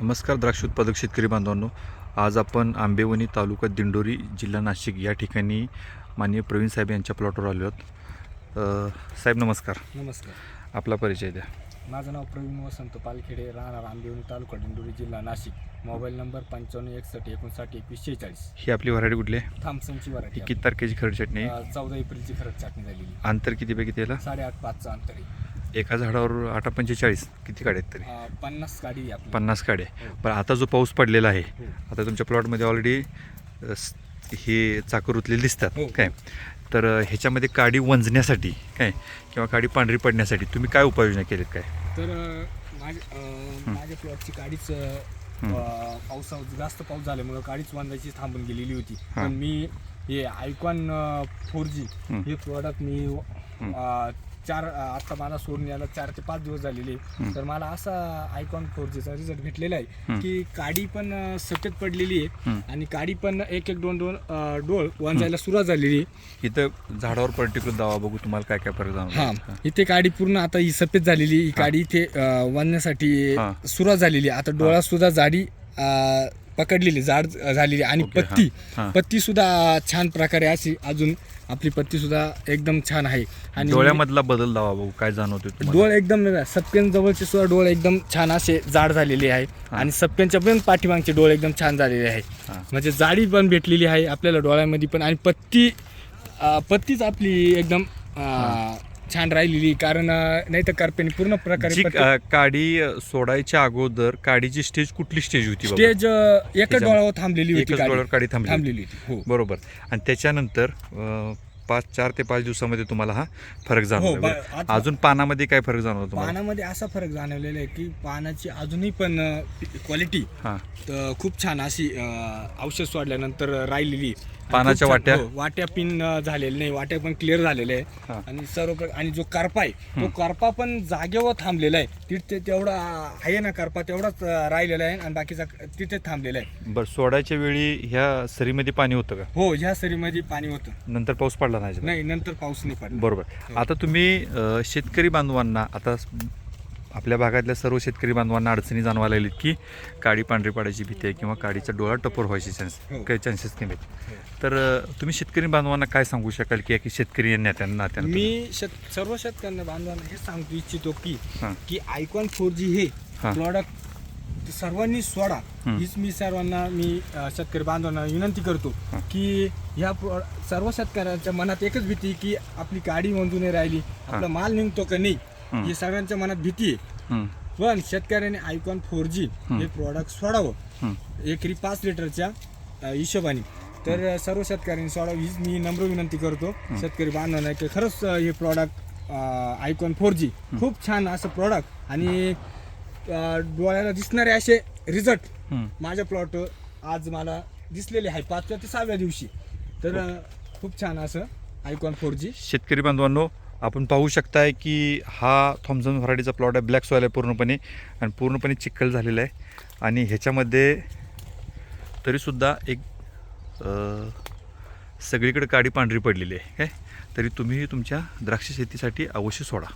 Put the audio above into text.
नमस्कार द्राक्ष उत्पादक शेतकरी बांधवांनो. आज आपण आंबेवणी तालुका दिंडोरी जिल्हा नाशिक या ठिकाणी माननीय प्रवीण साहेब यांच्या प्लॉटवर आलो आहोत. साहेब नमस्कार. नमस्कार. आपला परिचय द्या. माझं नाव प्रवीण वसंत पालखेडे राहणार आंबेवणी तालुका दिंडोरी जिल्हा नाशिक. मोबाईल नंबर पंच्याण्णव एकसष्ट एकोणसाठ एकवीस शेहेचाळीस. ही आपली व्हरायटी कुठली आहे? थामसनची ही वराठी किती तारखेची खरड चटणी? आहे? चौदा एप्रिलची खरंच चाटणी झालेली. अंतर किती पैकी त्याला? साडेआठ पाचचं अंतर आहे. एका झाडावर आठ पंचेचाळीस किती काड्या आहेत तरी अं, पन्नास आपली पन्नास काड्या हो. पण आता जो पाऊस पडलेला आहे हो. आता तुमच्या प्लॉटमध्ये ऑलरेडी हे चाकर उतलेले दिसतात हो. काय तर अ, ह्याच्यामध्ये काडी वंजण्यासाठी काय किंवा काडी पांढरी पडण्यासाठी तुम्ही काय उपाययोजना केलीत काय तर अं, माझ्या अं, माझ्या प्लॉटची गाडीच पावसा जास्त पाऊस झाल्यामुळं गाडीच बांधायची थांबून गेलेली होती हा. पण मी हे आयकॉन फोर जी हं. हे प्रॉडक्ट मी अं, चार आता मला सोडून यायला चार ते पाच दिवस झालेले. तर मला असा आयकॉन फोर जीचा रिझल्ट भेटलेला. आहे की काडी पण सफेद पडलेली आहे. आणि काडी पण एक एक दोन दोन डोळ वांजायला सुरुवात झालेली आहे इथं झाडावर पर्टिक्युलर दावा बघू तुम्हाला काय काय फरक हा इथे काडी पूर्ण आता ही सफेद झालेली ही काडी इथे वाढण्यासाठी हा. सुरुवात झालेली आहे. आता डोळा सुद्धा जाडी पकडलेली जाड झालेली. आणि ओके, हा. पत्ती हा. पत्ती सुद्धा छान प्रकारे अशी अजून आपली पत्ती सुद्धा एकदम छान आहे आणि डोळ्यामधला बदल दावा बघू काय जाणवतो तुम्हाला? डोळ एकदम सप्पेन जवळचे सुद्धा डोळ एकदम छान असे जाड झालेले आहे. आणि सप्पेनच्या पण पाठीमागचे डोळे एकदम छान झालेले आहे हा. म्हणजे जाडी पण भेटलेली आहे आपल्याला डोळ्यामध्ये पण आणि पत्ती अं, पत्तीच आपली एकदम अं, छान राहिलेली कारण नाही तर करपेनी पूर्ण प्रकारे जी अ, काडी सोडायच्या अगोदर काडीची स्टेज कुठली स्टेज होती बाबा? स्टेज अं, एका त्याच्या- डोळ्यावर थांबलेली होती एकच गाडी. डोळ्यावर काडी थांबली थांबलेली होती हो. बरोबर. आणि त्याच्यानंतर अ, पाच चार ते पाच दिवसामध्ये तुम्हाला हा फरक हो जाणवला. बा-. आता अजून पानामध्ये काय फरक जाणवला तुम्हाला? पानामध्ये असा फरक जाणवलेला आहे की पानाची अजूनही पण क्वालिटी हा. खूप छान अशी अं, औषध सोडल्यानंतर राहिलेली. आणि पानाच्या खूप छान- वाट्या? हो, वाट्या पिन अं, झालेल्या नाही. वाट्या पण क्लिअर झालेल्या हा. आहे आणि सर्व आणि जो करपा आहे तो करपा पण जागेवर थांबलेला आहे. तिथे तेवढा आहे ना करपा तेवढाच अं, राहिलेला आहे आणि बाकीचा तिथे थांबलेला आहे. बरं सोडायच्या वेळी ह्या सरीमध्ये पाणी होतं का? हो ह्या सरीमध्ये पाणी होतं. नंतर पाऊस पडला नाही अजिबात? नाही नंतर पाऊस नाही पडला बरोबर हो. आता तुम्ही अ, शेतकरी बांधवांना आता स- आपल्या भागातल्या सर्व शेतकरी बांधवांना अडचणी जाणवायला लागलीत की काडी पांढरी पडायची भीती आहे किंवा काडीचा डोळा टपोर व्हायचे चान्स हो. काही चान्सेस कमी आहेत तर अ, तुम्ही शेतकरी बांधवांना काय सांगू शकाल की की शेतकरी नेत्यांना नात्यांना मी शेत सर्व शेतकऱ्यांना बांधवांना हे सांगतो इच्छितो की हां. की आयकॉन फोर जी हे हां. प्रॉडक्ट सर्वांनी सोडा. हीच मी सर्वांना मी अ, शेतकरी बांधवांना विनंती करतो. की ह्या प्रो- सर्व शेतकऱ्यांच्या मनात एकच भीती की आपली गाडी मंजूर नाही राहिली आपला माल निघतो का नाही हं. सगळ्यांच्या मनात भीती आहे पण शेतकऱ्याने आयकॉन फोर जी हं. प्रॉडक्ट सोडावं. एकरी पाच लिटरच्या अ, हिशोबाने तर अ, सर्व शेतकऱ्यांनी सोडावं हीच मी नम्र विनंती करतो शेतकरी बांधवांना की खरंच अ, हे प्रॉडक्ट आयकॉन फोर जी खूप छान असं प्रॉडक्ट आणि डोळ्याला दिसणारे असे रिझल्ट. माझ्या प्लॉट आज मला दिसलेले आहे. पाचव्या ते सहाव्या दिवशी. तर खूप छान असं आयकॉन फोर जी शेतकरी बांधवांनो आपण पाहू शकताय की हा थॉम्सन व्हरायटीचा प्लॉट आहे. ब्लॅक सॉईल आहे पूर्णपणे आणि पूर्णपणे चिखल झालेला आहे. आणि ह्याच्यामध्ये तरीसुद्धा एक सगळीकडे काडी पांढरी पडलेली आहे. काय तरी तुम्ही तुमच्या द्राक्ष शेतीसाठी अवश्य सोडा.